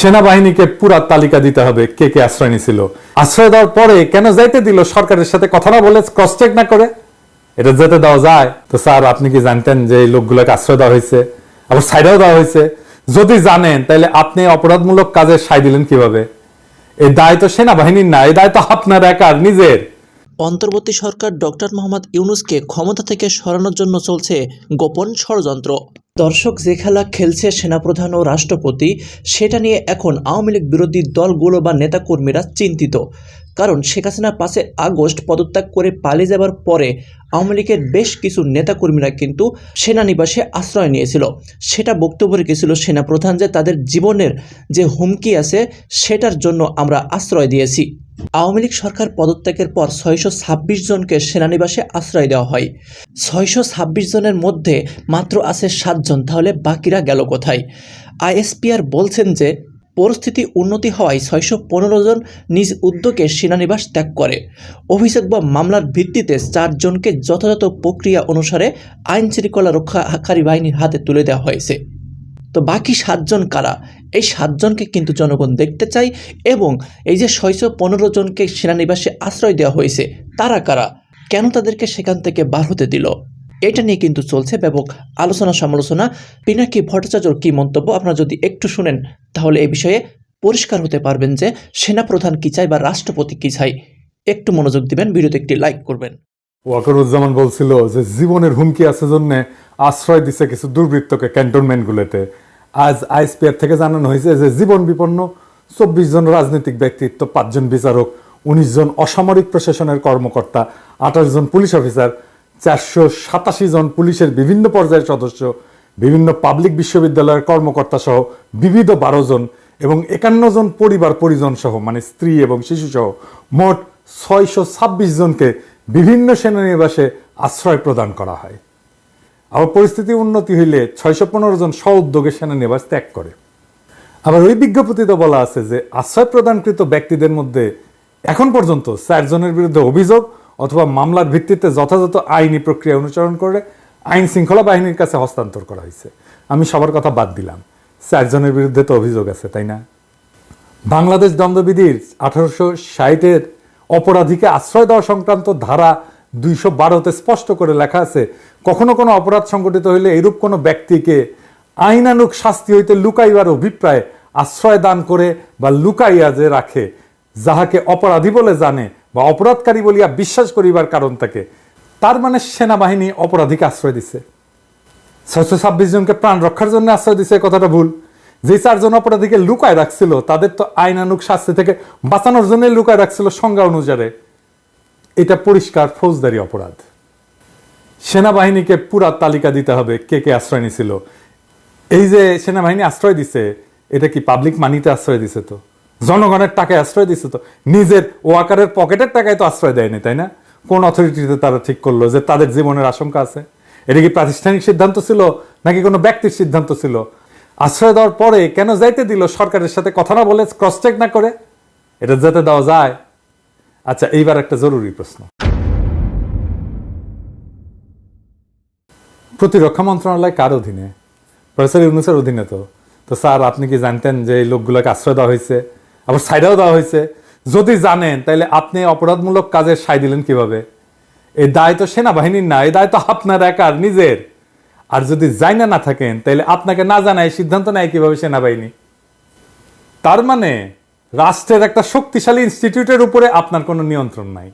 সেনাবাহিনীকে পুরা তালিকা দিতে হবে, কে কে আশ্রয় নিছিল। আশ্রয় দেওয়ার পরে কেন যাইতে দিল সরকারের সাথে কথা না বলে ক্রস চেক না করে? এটা যেতে দেওয়া যায়। তো স্যার, আপনি কি জানতেন যে এই লোকগুলোকে আশ্রয় দেওয়া হয়েছে? আবার সাইডেও দেওয়া হয়েছে। যদি জানেন, তাহলে আপনি অপরাধমূলক কাজে সাই দিলেন কীভাবে? এই দায় তো সেনাবাহিনীর না, এই দায় তো আপনার একার, নিজের। অন্তর্বর্তী সরকার ডক্টর মোহাম্মদ ইউনুসকে ক্ষমতা থেকে সরানোর জন্য চলছে গোপন ষড়যন্ত্র। দর্শক যে খেলা খেলছে সেনাপ্রধান ও রাষ্ট্রপতি, সেটা নিয়ে এখন আওয়ামী লীগ বিরোধী দলগুলো বা নেতাকর্মীরা চিন্তিত। কারণ শেখ হাসিনা পাঁচে আগস্ট পদত্যাগ করে পালিয়ে যাবার পরে আওয়ামী লীগের বেশ কিছু নেতাকর্মীরা কিন্তু সেনানিবাসে আশ্রয় নিয়েছিল। সেটা বক্তব্য রেখেছিল সেনাপ্রধান যে তাদের জীবনের যে হুমকি আছে, সেটার জন্য আমরা আশ্রয় দিয়েছি। আওয়ামী লীগ সরকার পদত্যাগের পর ছয়শো ছাব্বিশ জনকে সেনানিবাসে আশ্রয় দেওয়া হয়। ছয়শো ছাব্বিশ জনের মধ্যে মাত্র আছে সাতজন তাহলে বাকিরা গেল কোথায়? আইএসপিআর বলছেন যে, পরিস্থিতি উন্নতি হওয়ায় ছয়শো পনেরো জন নিজ উদ্যোগে সেনানিবাস ত্যাগ করে। অভিযোগ বা মামলার ভিত্তিতে চারজনকে যথাযথ প্রক্রিয়া অনুসারে আইন শৃঙ্খলা রক্ষাকারী বাহিনীর হাতে তুলে দেওয়া হয়েছে। তো বাকি সাতজন কারা? এই সাতজনকে কিন্তু জনগণ দেখতে চাই এবং এই যে ছয়শো পনেরো জনকে সেনানিবাসে আশ্রয় দেওয়া হয়েছে, তারা কারা? কেন তাদেরকে সেখান থেকে বার হতে দিল? এটা নিয়ে কিন্তু চলছে ব্যাপক আলোচনা সমালোচনা। পিনাকি ভট্টাচার্যর কী মন্তব্য? আপনারা যদি একটু শুনেন, তাহলে এই বিষয়ে পরিষ্কার হতে পারবেন যে সেনাপ্রধান কী চাই বা রাষ্ট্রপতি কী চাই একটু মনোযোগ দিবেন, ভিডিওতে একটি লাইক করবেন। ওয়াকারুজ্জামান বলছিল যে জীবনের হুমকি আছে জন্য আশ্রয় দিছে কিছু দুর্বৃত্তকে ক্যান্টনমেন্টগুলোতে। আজ আইএসপিআর থেকে জানানো হয়েছে যে জীবন বিপন্ন চব্বিশ জন রাজনৈতিক ব্যক্তিত্ব, পাঁচজন বিচারক, উনিশ জন অসামরিক প্রশাসনের কর্মকর্তা, আঠাশ জন পুলিশ অফিসার, চারশো সাতাশি জন পুলিশের বিভিন্ন পর্যায়ের সদস্য, বিভিন্ন পাবলিক বিশ্ববিদ্যালয়ের কর্মকর্তা সহ বিবিধ বারো জন এবং একান্ন জন পরিবার পরিজন সহ মানে স্ত্রী এবং শিশু সহ মোট ছয়শো ছাব্বিশ জনকে বিভিন্ন সেনানিবাসে আশ্রয় প্রদান করা হয়। আবার পরিস্থিতি উন্নতি হইলে ছয়শো পনেরো জন স্ব উদ্যোগে সেনানিবাস ত্যাগ করে। আবার ওই বিজ্ঞপ্তিতে বলা আছে যে আশ্রয় প্রদানকৃত ব্যক্তিদের মধ্যে এখন পর্যন্ত চারজনের বিরুদ্ধে অভিযোগ অথবা মামলার ভিত্তিতে যথাযথ আইনি প্রক্রিয়া অনুসরণ করে আইন শৃঙ্খলা বাহিনীর কাছে হস্তান্তর করা হয়েছে। আমি সবার কথা বাদ দিলাম। চারজনের বিরুদ্ধে তো অভিযোগ আছে, তাই না? বাংলাদেশ দণ্ডবিধির আঠারোশো ষাটের অপরাধীকে আশ্রয় দেওয়া সংক্রান্ত ধারা দুইশো বারোতে স্পষ্ট করে লেখা আছে, কখনো কোনো অপরাধ সংঘটিত হইলে এরূপ কোনো ব্যক্তিকে আইনানুক শাস্তি হইতে লুকাইবার অভিপ্রায় আশ্রয় দান করে বা লুকাইয়া যে রাখে, যাহাকে অপরাধী বলে জানে বা অপরাধকারী বলিয়া বিশ্বাস করিবার কারণ থাকে, তার মানে সেনাবাহিনী অপরাধীকে আশ্রয় দিছে। ছয়শো ছাব্বিশ জনকে প্রাণ রক্ষার জন্য আশ্রয় দিছে কথাটা ভুল। যে চারজন অপরাধীকে লুকায় রাখছিল, তাদের তো আইনানুক শাস্তি থেকে বাঁচানোর জন্য লুকায় রাখছিল সংজ্ঞা অনুসারে এটা পরিষ্কার ফৌজদারি অপরাধ। সেনাবাহিনীকে পুরা তালিকা দিতে হবে কে কে আশ্রয় নিছিল। এই যে সেনাবাহিনী আশ্রয় দিছে, এটা কি পাবলিক মানিতে আশ্রয় দিছে তো? জনগণের টাকায় আশ্রয় দিছে তো? নিজের ওয়াকারের পকেটের টাকায় তো আশ্রয় দেয়নি, তাই না? কোন অথরিটিতে তারা ঠিক করল যে তাদের জীবনের আশঙ্কা আছে? এটা কি প্রাতিষ্ঠানিক সিদ্ধান্ত ছিল নাকি কোনো ব্যক্তির সিদ্ধান্ত ছিল? আশ্রয় দেওয়ার পরে কেন যাইতে দিল সরকারের সাথে কথা না বলে ক্রস চেক না করে? এটা যেতে দেওয়া যায়? আচ্ছা এইবার একটা জরুরি প্রশ্ন। প্রতিরক্ষা মন্ত্রণালয় কার অধীনে? প্রফেসর ইউনুসের অধীনে তো। তো স্যার, আপনি কি জানতেন যে এই লোকগুলোকে আশ্রয় দেওয়া হয়েছে? আবার সাইডেও দেওয়া হয়েছে। যদি জানেন, তাহলে আপনি অপরাধমূলক কাজে সাই দিলেন কীভাবে? এই দায় তো সেনাবাহিনীর না, এই দায় তো আপনার একার, নিজের। আর যদি জানা না থাকেন তাহলে আপনাকে না জানায় সিদ্ধান্ত নেয় কীভাবে সেনাবাহিনী। তার মানে রাষ্ট্রের একটা শক্তিশালী ইনস্টিটিউটের উপরে আপনার কোনো নিয়ন্ত্রণ নাই।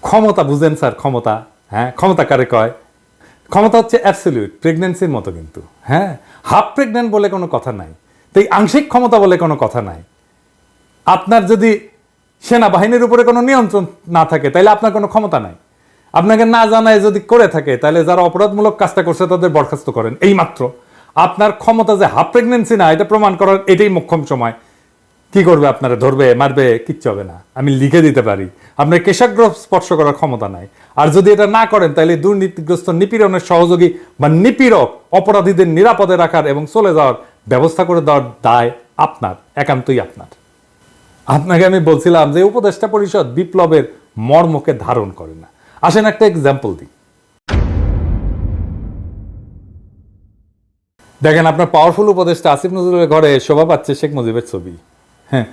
ক্ষমতা, বুঝেন স্যার, ক্ষমতা হ্যাঁ ক্ষমতা কারে কয়? ক্ষমতা হচ্ছে অ্যাবসলিউট প্রেগনেন্সির মতো কিন্তু হ্যাঁ? হাফ প্রেগনেন্ট বলে কোনো কথা নাই। তাই আংশিক ক্ষমতা বলে কোনো কথা নাই। আপনার যদি সেনাবাহিনীর উপরে কোনো নিয়ন্ত্রণ না থাকে তাহলে আপনার কোনো ক্ষমতা নাই। আপনাকে না জানায় যদি করে থাকে, তাহলে যারা অপরাধমূলক কাজটা করছে তাদের বরখাস্ত করেন। এই মাত্র আপনার ক্ষমতা যে হাফ প্রেগনেন্সি না, এটা প্রমাণ করার এটাই মোক্ষম সময়। কি করবে আপনারা? ধরবে, মারবে, কিচ্ছু হবে না। আমি লিখে দিতে পারি। আপনার কেশাগ্রহ স্পর্শ করার ক্ষমতা নাই। আর যদি এটা না করেন, তাহলে দুর্নীতিগ্রস্ত নিপীড়নের সহযোগী বা নিপীড়ক অপরাধীদের নিরাপদে রাখার এবং চলে যাওয়ার ব্যবস্থা করে দেওয়ার দায় আপনার, একান্তই আপনার। আপনাকে আমি বলছিলাম যে উপদেষ্টা পরিষদ বিপ্লবের মর্মকে ধারণ করে না। আসেন একটা এক্সাম্পল দিই। দেখেন, আপনার পাওয়ারফুল উপদেষ্টা আসিফ নজরুলের ঘরে শোভা পাচ্ছে শেখ মুজিবের ছবি। হ্যাঁ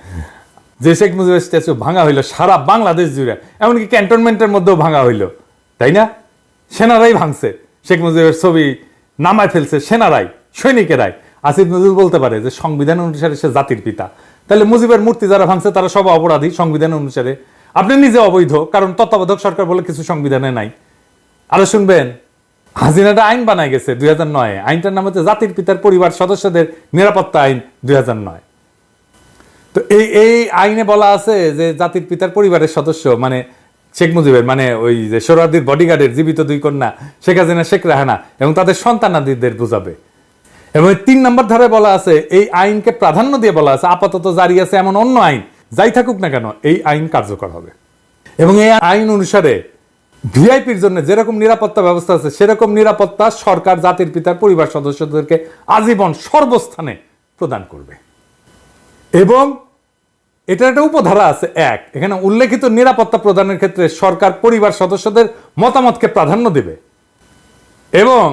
যে শেখ মুজিবের স্ট্যাচু ভাঙা হইল সারা বাংলাদেশ জুড়ে, এমনকি ক্যান্টনমেন্টের মধ্যেও ভাঙা হইল, তাই না? সেনারাই ভাঙছে, শেখ মুজিবের ছবি নামায় ফেলছে সেনারাই, সৈনিকেরাই। আসিফ নজরুল বলতে পারে যে, সংবিধান অনুসারে সে জাতির পিতা। তাহলে মুজিবের মূর্তি যারা ভাঙছে, তারা সব অপরাধী সংবিধান অনুসারে। আপনি নিজে অবৈধ, কারণ তত্ত্বাবধায়ক সরকার বলে কিছু সংবিধানে নাই। আরও শুনবেন হাজিনাটা আইন বানায় গেছে দুই হাজার নয়। আইনটার নাম হচ্ছে জাতির পিতার পরিবার সদস্যদের নিরাপত্তা আইন দুই হাজার নয়। তো এই এই আইনে বলা আছে যে জাতির পিতার পরিবারের সদস্য মানে শেখ মুজিবের মানে ওই যে সোহরাদির বডিগার্ডের জীবিত দুই কন্যা শেখ হাসিনা, শেখ রাহানা, এবং তাদের সন্তানাদিদের বুঝাবে। এবং তিন নম্বর ধারে বলা আছে, এই আইনকে প্রাধান্য দিয়ে বলা আছে, আপাতত জারি আছে এমন অন্য আইন। যাই থাকুক না কেন, এই আইন কার্যকর হবে। এবং এই আইন অনুসারে ভিআইপির জন্য যেরকম নিরাপত্তা ব্যবস্থা আছে, সেরকম নিরাপত্তা সরকার, জাতির পিতার পরিবার সদস্যদেরকে আজীবন সর্বস্থানে প্রদান করবে। এবং এটার একটা উপধারা আছে এক, এখানে উল্লেখিত নিরাপত্তা প্রদানের ক্ষেত্রে সরকার পরিবার সদস্যদের মতামতকে প্রাধান্য দেবে। এবং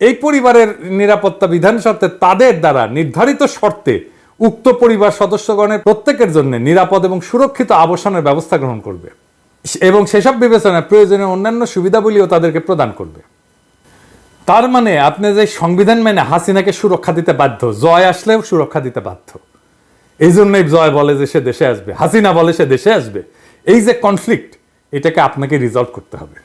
এই পরিবারের নিরাপত্তা বিধান শর্তে তাদের দ্বারা নির্ধারিত শর্তে উক্ত পরিবার সদস্যগণের প্রত্যেকের জন্য নিরাপদ এবং সুরক্ষিত আবাসনের ব্যবস্থা গ্রহণ করবে। এবং সেসব বিবেচনায় প্রয়োজনীয় অন্যান্য সুবিধাবলীও তাদেরকে প্রদান করবে। তার মানে আপনি যে সংবিধান মেনে হাসিনাকে সুরক্ষা দিতে বাধ্য, জয় আসলেও সুরক্ষা দিতে বাধ্য। এই জন্যই জয় বলে যে সে দেশে আসবে, হাসিনা বলে সে দেশে আসবে। এই যে কনফ্লিক্ট এটাকে আপনাকে রিজলভ করতে হবে।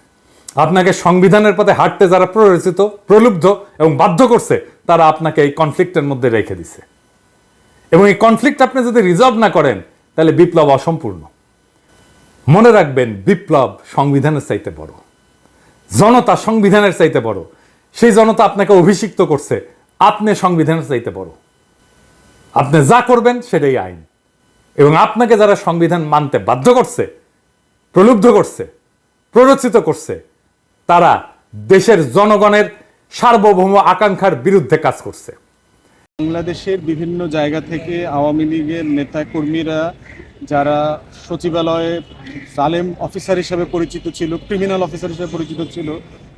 আপনাকে সংবিধানের পথে হাঁটতে যারা প্ররোচিত, প্রলুব্ধ এবং বাধ্য করছে, তারা আপনাকে এই কনফ্লিক্টের মধ্যে রেখে দিছে। এবং এই কনফ্লিক্ট আপনি যদি রিজলভ না করেন, তাহলে বিপ্লব অসম্পূর্ণ। মনে রাখবেন, বিপ্লব সংবিধানের চাইতে বড়। জনতা সংবিধানের চাইতে বড়। সেই জনতা আপনাকে অভিষিক্ত করছে, আপনি সংবিধানের চাইতে বড়। আপনি যা করবেন, সেটাই আইন। এবং আপনাকে যারা সংবিধান মানতে বাধ্য করছে, প্রলুব্ধ করছে, প্ররোচিত করছে, তারা দেশের জনগণের সার্বভৌম আকাঙ্ক্ষার বিরুদ্ধে কাজ করছে। বাংলাদেশের বিভিন্ন জায়গা থেকে আওয়ামী লীগের নেতা কর্মীরা যারা সচিবালয়ে সালেম অফিসার হিসেবে পরিচিত ছিল ক্রিমিনাল অফিসার হিসেবে পরিচিত ছিল,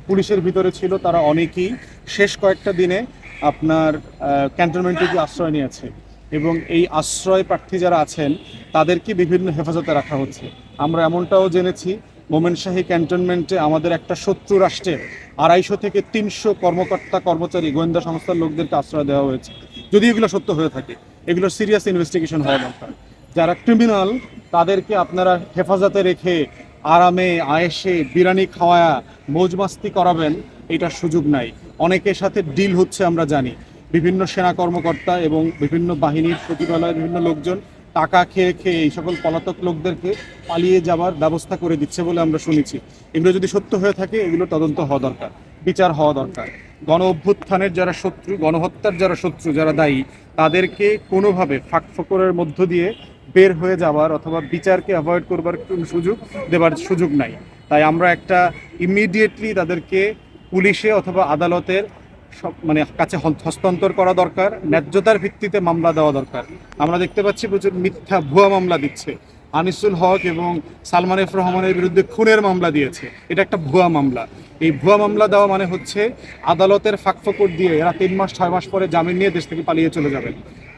পুলিশের ভিতরে ছিল, তারা অনেকেই শেষ কয়েকটা দিনে আপনার ক্যান্টনমেন্টে গিয়ে আশ্রয় নিয়েছে এবং এই আশ্রয় প্রার্থী যারা আছেন, তাদেরকে বিভিন্ন হেফাজতে রাখা হচ্ছে। আমরা এমনটাও জেনেছি মোমেনশাহী ক্যান্টনমেন্টে আমাদের একটা শত্রু রাষ্ট্রের আড়াইশো থেকে তিনশো কর্মকর্তা কর্মচারী গোয়েন্দা সংস্থার লোকদেরকে আশ্রয় দেওয়া হয়েছে। যদি এগুলো সত্য হয়ে থাকে, এগুলো সিরিয়াস ইনভেস্টিগেশন হওয়া দরকার। যারা ক্রিমিনাল তাদেরকে আপনারা হেফাজতে রেখে আরামে আয়েসে বিরিয়ানি খাওয়া মৌজমাস্তি করাবেন এটার সুযোগ নাই। অনেকের সাথে ডিল হচ্ছে, আমরা জানি। বিভিন্ন সেনা কর্মকর্তা এবং বিভিন্ন বাহিনীর সচিবালয়ের বিভিন্ন লোকজন টাকা খেয়ে খেয়ে এই সকল পলাতক লোকদেরকে পালিয়ে যাওয়ার ব্যবস্থা করে দিচ্ছে বলে আমরা শুনেছি। এগুলো যদি সত্য হয়ে থাকে, এগুলো তদন্ত হওয়া দরকার, বিচার হওয়া দরকার। গণ অভ্যুত্থানের যারা শত্রু, গণহত্যার যারা শত্রু, যারা দায়ী, তাদেরকে কোনোভাবে ফাঁক ফোকরের মধ্য দিয়ে বের হয়ে যাওয়ার অথবা বিচারকে অ্যাভয়েড করবার কোনো সুযোগ দেবার সুযোগ নাই। তাই আমরা একটা ইমিডিয়েটলি তাদেরকে পুলিশে অথবা আদালতের সব মানে কাছে হস্তান্তর করা দরকার, ন্যায্যতার ভিত্তিতে মামলা দেওয়া দরকার। আমরা দেখতে পাচ্ছি প্রচুর মিথ্যা ভুয়া মামলা দিচ্ছে। আনিসুল হক এবং সালমান এফ রহমানের বিরুদ্ধে খুনের মামলা দিয়েছে। এটা একটা ভুয়া মামলা। এই ভুয়া মামলা দেওয়া মানে হচ্ছে আদালতের ফাঁকফোকর দিয়ে এরা তিন মাস, ছয় মাস পরে জামিন নিয়ে দেশ থেকে পালিয়ে চলে যাবেন।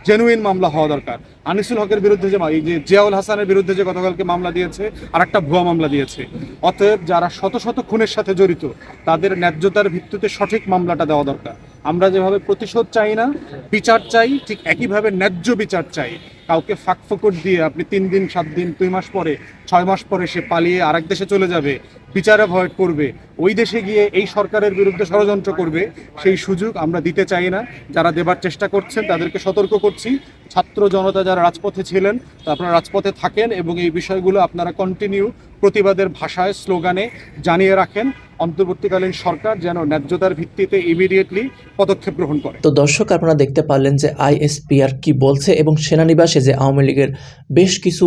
জেনুইন মামলা হওয়া দরকার। আনিসুল হকের বিরুদ্ধে যে এই যে জিয়াউল হাসানের বিরুদ্ধে যে গতকালকে মামলা দিয়েছে আর একটা ভুয়া মামলা দিয়েছে। অতএব যারা শত শত খুনের সাথে জড়িত, তাদের ন্যায্যতার ভিত্তিতে সঠিক মামলাটা দেওয়া দরকার। আমরা যেভাবে প্রতিশোধ চাই না, বিচার চাই, ঠিক একইভাবে ন্যায্য বিচার চাই। কাউকে ফাঁকফোকর দিয়ে আপনি তিন দিন, সাত দিন, দুই মাস পরে, ছয় মাস পরে সে পালিয়ে আরেক দেশে চলে যাবে বিচার অ্যাভয়েড করবে। ওই দেশে গিয়ে এই সরকারের বিরুদ্ধে ষড়যন্ত্র করবে, সেই সুযোগ আমরা দিতে চাই না। যারা দেবার চেষ্টা করছেন, তাদেরকে সতর্ক করছি। ছাত্র জনতা যারা রাজপথে ছিলেন আপনারা রাজপথে থাকেন এবং এই বিষয়গুলো আপনারা কন্টিনিউ প্রতিবাদের ভাষায়, স্লোগানে জানিয়ে রাখেন। অন্তর্বর্তীকালীন সরকার যেন ন্যায্যতার ভিত্তিতে ইমিডিয়েটলি পদক্ষেপ গ্রহণ করে। তো দর্শক, আপনারা দেখতে পারলেন যে আইএসপিআর কি বলছে এবং সেনানিবাসে যে আওয়ামী লীগের বেশ কিছু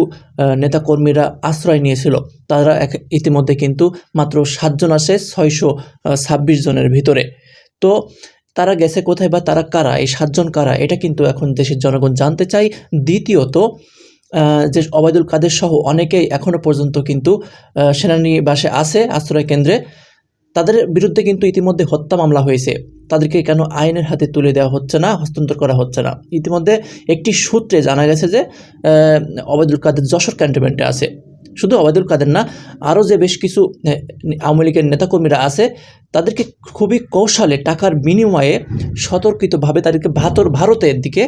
নেতাকর্মীরা আশ্রয় নিয়েছিল, তারা এক- ইতিমধ্যে কিন্তু মাত্র সাতজন আসে ছয়শো ছাব্বিশ জনের ভিতরে। তো তারা গেছে কোথায় বা তারা কারা, এই সাতজন কারা, এটা কিন্তু এখন দেশের জনগণ জানতে চাই দ্বিতীয়ত যে অবায়দুল কাদের সহ অনেকেই এখনও পর্যন্ত কিন্তু সেনানিবাসে আছে আশ্রয় কেন্দ্রে। তাদের বিরুদ্ধে কিন্তু ইতিমধ্যে হত্যা মামলা হয়েছে। তাদেরকে কেন আইনের হাতে তুলে দেওয়া হচ্ছে না, হস্তান্তর করা হচ্ছে না? ইতিমধ্যে একটি সূত্রে জানা গেছে যে অবায়দুল কাদের যশোর ক্যান্টনমেন্টে আছে। শুধু অবায়দুল কাদের না, আরও যে বেশ কিছু আওয়ামী লীগের নেতাকর্মীরা আছে, তাদেরকে খুবই কৌশলে টাকার বিনিময়ে সতর্কিতভাবে তাদেরকে ভাতর ভারতের দিকে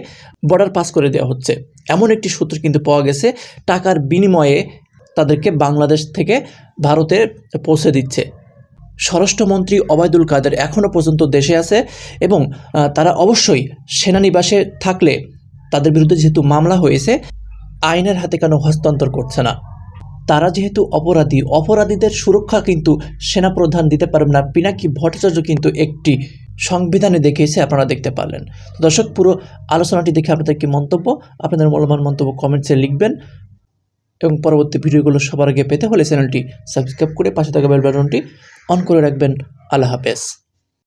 বর্ডার পাস করে দেওয়া হচ্ছে। এমন একটি সূত্র কিন্তু পাওয়া গেছে, টাকার বিনিময়ে তাদেরকে বাংলাদেশ থেকে ভারতে পৌঁছে দিচ্ছে। স্বরাষ্ট্রমন্ত্রী অবায়দুল কাদের এখনও পর্যন্ত দেশে আছে এবং তারা অবশ্যই সেনানিবাসে থাকলে তাদের বিরুদ্ধে যেহেতু মামলা হয়েছে, আইনের হাতে কেন হস্তান্তর করছে না? তারা যেহেতু অপরাধী, অপরাধীদের সুরক্ষা কিন্তু সেনাপ্রধান দিতে পারবে না। পিনাকি ভট্টাচার্য কিন্তু একটি সংবিধানে দেখিয়েছে, আপনারা দেখতে পারলেন। দর্শক, পুরো আলোচনাটি দেখে আপনাদের কি মন্তব্য? আপনাদের মূল্যবান মন্তব্য কমেন্টসে লিখবেন এবং পরবর্তী ভিডিওগুলো সবার আগে পেতে হলে চ্যানেলটি সাবস্ক্রাইব করে পাশে থাকা বেল বাটনটি অন করে রাখবেন। আল্লাহ হাফেজ।